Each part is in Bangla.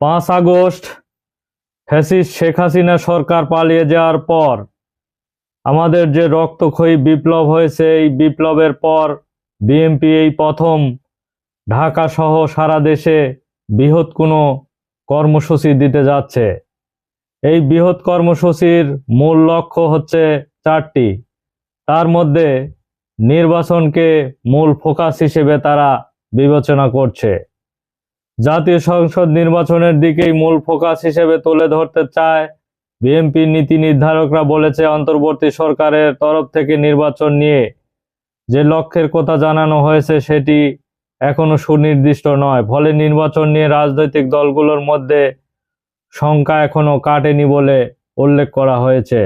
পাঁচ আগস্ট, ফ্যাসিস্ট শেখ হাসিনা সরকার পালিয়ে যাওয়ার পর আমাদের যে রক্তক্ষয়ী বিপ্লব হয়েছে, এই বিপ্লবের পর বিএনপি এই প্রথম ঢাকা সহ সারা দেশে বৃহৎ কোনো কর্মসূচি দিতে যাচ্ছে। এই বৃহৎ কর্মসূচির মূল লক্ষ্য হচ্ছে চারটি। তার মধ্যে নির্বাচনকে মূল ফোকাস হিসেবে তারা বিবেচনা করছে। জাতীয় সংসদ নির্বাচনের দিকেই মূল ফোকাস হিসেবে তুলে ধরতে চায় বিএনপি নীতি নির্ধারকরা বলেছে, অন্তর্বর্তী সরকারের তরফ থেকে নির্বাচন নিয়ে যে লক্ষ্যের কথা জানানো হয়েছে সেটি এখনও সুনির্দিষ্ট নয়। ফলে নির্বাচন নিয়ে রাজনৈতিক দলগুলোর মধ্যে শঙ্কা এখনও কাটেনি বলে উল্লেখ করা হয়েছে।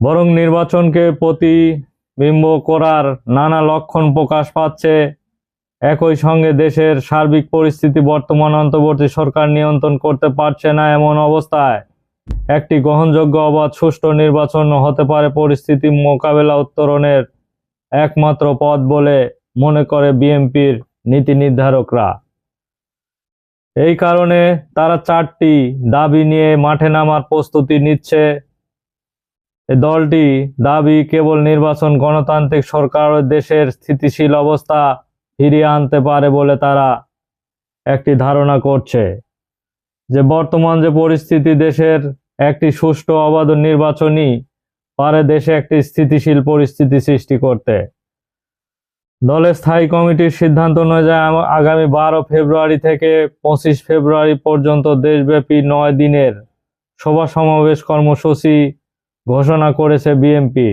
বরং নির্বাচনকে প্রতিবিম্ব করার নানা লক্ষণ প্রকাশ পাচ্ছে একই সঙ্গে দেশের সার্বিক পরিস্থিতি বর্তমান অন্তর্বর্তী সরকার নিয়ন্ত্রণ করতে পারছে না এমন অবস্থায়। একটি গ্রহণযোগ্য অবাধ সুষ্ঠু নির্বাচন হতে পারে পরিস্থিতি মোকাবেলা উত্তরণের একমাত্র পথ বলে মনে করে বিএনপির নীতি নির্ধারকরা। এই কারণে তারা চারটি দাবি নিয়ে মাঠে নামার প্রস্তুতি নিচ্ছে। দলটি দাবি কেবল নির্বাচন গণতান্ত্রিক সরকার দেশের স্থিতিশীল অবস্থা ফিরিয়ে আনতে পারে বলে তারা একটি ধারণা করছে যে বর্তমান যে পরিস্থিতি দেশের একটি সুষ্ঠু অবাধ নির্বাচনই পারে দেশে একটি স্থিতিশীল পরিস্থিতি সৃষ্টি করতে। দলের স্থায়ী কমিটির সিদ্ধান্ত অনুযায়ী আগামী বারো ফেব্রুয়ারি থেকে পঁচিশ ফেব্রুয়ারি পর্যন্ত দেশব্যাপী নয় দিনের সভা সমাবেশ কর্মসূচি ঘোষণা করেছে বিএনপি।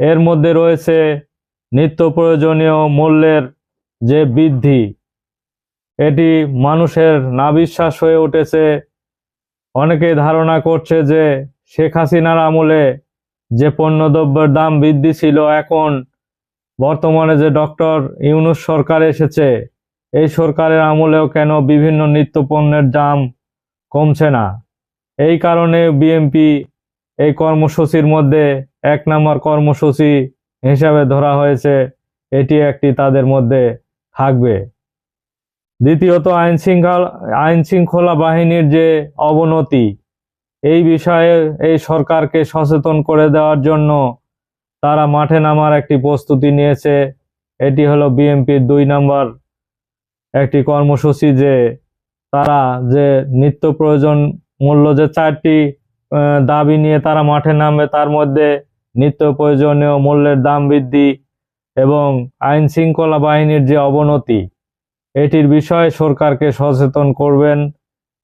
এর মধ্যে রয়েছে নিত্য প্রয়োজনীয় মূল্যের যে বৃদ্ধি, এটি মানুষের নাবিশ্বাস হয়ে উঠেছে। অনেকে ধারণা করছে যে শেখ হাসিনার আমলে যে পণ্যদ্রব্যের দাম বৃদ্ধি ছিল, এখন বর্তমানে যে ডক্টর ইউনুস সরকার এসেছে, এই সরকারের আমলেও কেন বিভিন্ন নিত্য পণ্যের দাম কমছে না? এই কারণে বিএনপি এই কর্মসূচির মধ্যে এক নম্বর কর্মসূচি হিসাবে ধরা হয়েছে, এটি একটি তাদের মধ্যে থাকবে। দ্বিতীয়ত, আইন শৃঙ্খলা আইন শৃঙ্খলা বাহিনীর যে অবনতি, এই বিষয়ে এই সরকারকে সচেতন করে দেওয়ার জন্য তারা মাঠে নামার একটি প্রস্তুতি নিয়েছে। এটি হলো বিএনপির দুই নম্বর একটি কর্মসূচি যে তারা যে নিত্য প্রয়োজন মূল্য যে চারটি দাবি নিয়ে তারা মাঠে নামবে, তার মধ্যে নিত্য প্রয়োজনীয় মূল্যের দাম বৃদ্ধি এবং আইন শৃঙ্খলা বাহিনীর যে অবনতি, এটির বিষয়ে সরকারকে সচেতন করবেন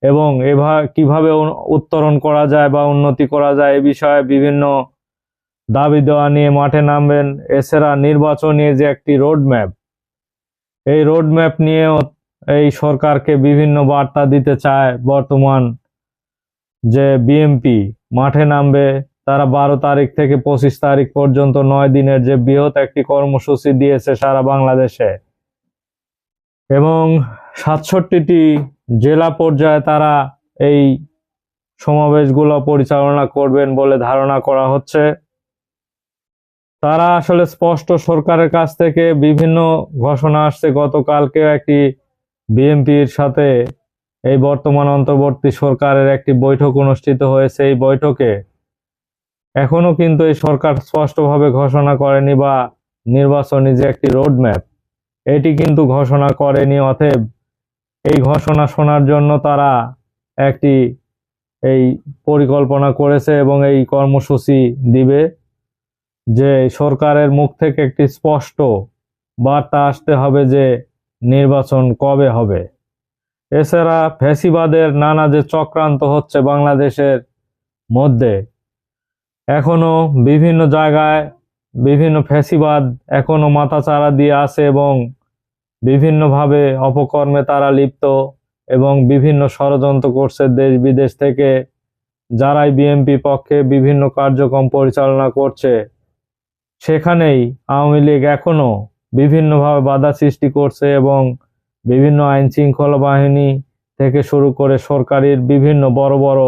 এবং এভা, কীভাবে উত্তরণ করা যায় বা উন্নতি করা যায় এ বিষয়ে বিভিন্ন দাবি দেওয়া নিয়ে মাঠে নামবেন এছাড়া নির্বাচনী যে একটি রোড ম্যাপ এই রোড ম্যাপ নিয়েও এই সরকারকে বিভিন্ন বার্তা দিতে চায় বর্তমান যে বিএমপি। মাঠে নামবে তারা বারো তারিখ থেকে পঁচিশ তারিখ পর্যন্ত নয় দিনের যে বৃহৎ একটি কর্মসূচি দিয়েছে সারা বাংলাদেশে। এবং সাতষট্টিটি জেলা পর্যায়ে তারা এই সমাবেশগুলো পরিচালনা করবেন বলে ধারণা করা হচ্ছে। তারা আসলে স্পষ্ট সরকারের কাছ থেকে বিভিন্ন ঘোষণা আসছে। গতকালকে একটি বিএনপির সাথে এই বর্তমান অন্তর্বর্তী সরকারের একটি বৈঠক অনুষ্ঠিত হয়েছে। এই বৈঠকে এখনও কিন্তু এই সরকার স্পষ্টভাবে ঘোষণা করেনি বা নির্বাচনী যে একটি রোড ম্যাপ এটি কিন্তু ঘোষণা করেনি। অতএব এই ঘোষণা শোনার জন্য তারা একটি এই পরিকল্পনা করেছে এবং এই কর্মসূচি দিবে যে সরকারের মুখ থেকে একটি স্পষ্ট বার্তা আসতে হবে যে নির্বাচন কবে হবে। এছাড়া ফ্যাসিবাদের নানা যে চক্রান্ত হচ্ছে বাংলাদেশের মধ্যে এখনও বিভিন্ন জায়গায় বিভিন্ন ফ্যাসিবাদ এখনও মাথাচাড়া দিয়ে আছে এবং বিভিন্নভাবে অপকর্মে তারা লিপ্ত এবং বিভিন্ন ষড়যন্ত্র করছে দেশ বিদেশ থেকে। যারাই বিএনপি পক্ষে বিভিন্ন কার্যক্রম পরিচালনা করছে, সেখানেই আওয়ামী লীগ এখনও বিভিন্নভাবে বাধা সৃষ্টি করছে এবং বিভিন্ন আইন শৃঙ্খলা বাহিনী থেকে শুরু করে সরকারের বিভিন্ন বড় বড়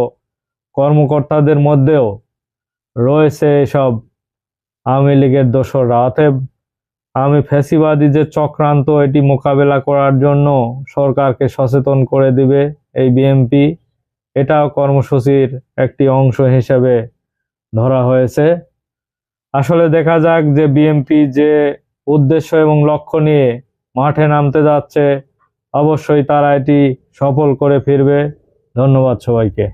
কর্মকর্তাদের মধ্যেও রয়েছে এসব। আওয়ামী লীগের দোসররা অতএব আমি ফ্যাসিবাদী যে চক্রান্ত, এটি মোকাবেলা করার জন্য সরকারকে সচেতন করে দিবে এই বিএমপি এটাও কর্মসূচির একটি অংশ হিসেবে ধরা হয়েছে। আসলে দেখা যাক যে বিএমপি যে উদ্দেশ্য এবং লক্ষ্য নিয়ে মাঠে নামতে যাচ্ছে, অবশ্যই তারা এটি সফল করে ফিরবে। ধন্যবাদ সবাইকে।